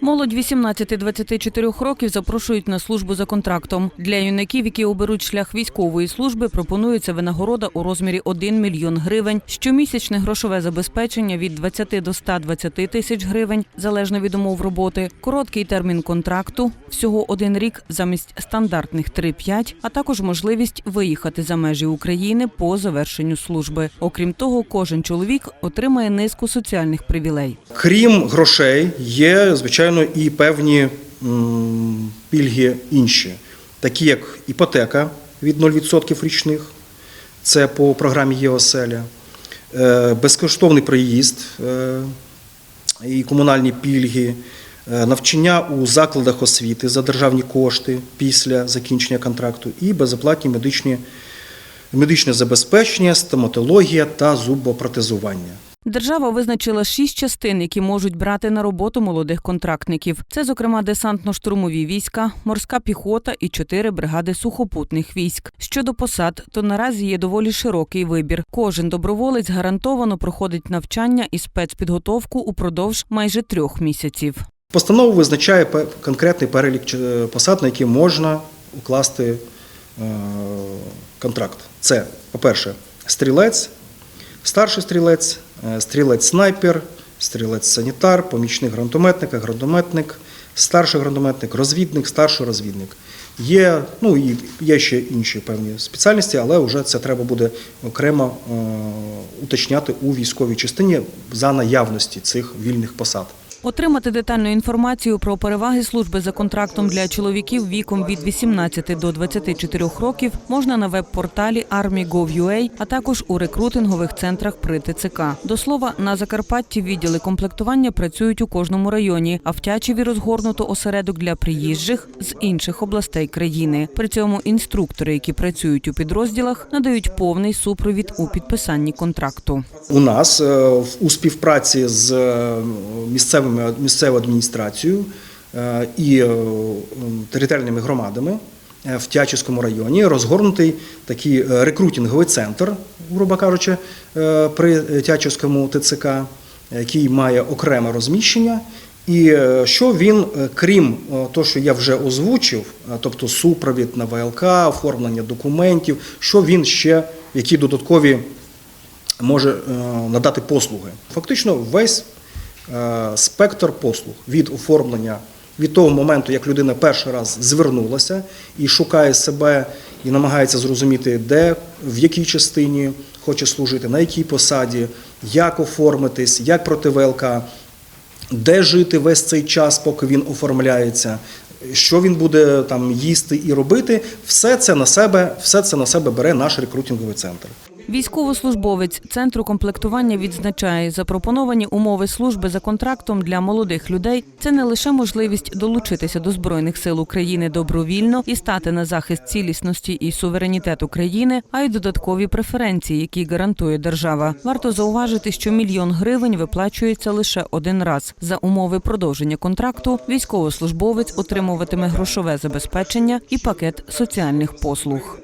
Молодь 18-24 років запрошують на службу за контрактом. Для юнаків, які оберуть шлях військової служби, пропонується винагорода у розмірі 1 мільйон гривень, щомісячне грошове забезпечення від 20 до 120 тисяч гривень, залежно від умов роботи, короткий термін контракту, всього один рік замість стандартних 3-5, а також можливість виїхати за межі України по завершенню служби. Окрім того, кожен чоловік отримає низку соціальних привілей. Крім грошей, є, звичайно, і певні пільги інші, такі як іпотека від 0% річних, це по програмі ЄОСЕЛЯ, е, безкоштовний проїзд е, і комунальні пільги, е, навчання у закладах освіти за державні кошти після закінчення контракту і безоплатні медичні, медичне забезпечення, стоматологія та зубопротезування. Держава визначила шість частин, які можуть брати на роботу молодих контрактників. Це, зокрема, десантно-штурмові війська, морська піхота і чотири бригади сухопутних військ. Щодо посад, то наразі є доволі широкий вибір. Кожен доброволець гарантовано проходить навчання і спецпідготовку упродовж майже трьох місяців. Постанова визначає конкретний перелік е, посад, на які можна укласти е, контракт. Це, по-перше, стрілець, старший стрілець, стрілець-снайпер, стрілець-санітар, помічник гранатометника, гранатометник, старший гранатометник, розвідник, старший розвідник. Є, ну, і є ще інші певні спеціальності, але вже це треба буде окремо е, уточняти у військовій частині за наявності цих вільних посад. Отримати детальну інформацію про переваги служби за контрактом для чоловіків віком від 18 до 24 років можна на веб-порталі Army.gov.ua, а також у рекрутингових центрах при ТЦК. До слова, на Закарпатті відділи комплектування працюють у кожному районі, а в Тячеві розгорнуто осередок для приїжджих з інших областей країни. При цьому інструктори, які працюють у підрозділах, надають повний супровід у підписанні контракту. У нас е, у співпраці з е, місцевими місцевою адміністрацією е, і е, територіальними громадами е, в Тячівському районі розгорнутий такий рекрутинговий центр, грубо кажучи, при Тячівському ТЦК, який має окреме розміщення. І що він, крім того, що я вже озвучив, тобто супровід на ВЛК, оформлення документів, що він ще, які додаткові може надати послуги. Фактично, весь спектр послуг від оформлення, від того моменту, як людина перший раз звернулася і шукає себе і намагається зрозуміти, де, в якій частині хоче служити, на якій посаді, як оформитись, як проти ВЛК, де жити весь цей час, поки він оформляється. Що він буде там їсти і робити, все це на себе, все це на себе бере наш рекрутинговий центр. Військовослужбовець центру комплектування відзначає, запропоновані умови служби за контрактом для молодих людей це не лише можливість долучитися до збройних сил України добровільно і стати на захист цілісності і суверенітету країни, а й додаткові преференції, які гарантує держава. Варто зауважити, що мільйон гривень виплачується лише один раз. За умови продовження контракту військовослужбовець отримуватиме грошове забезпечення і пакет соціальних послуг.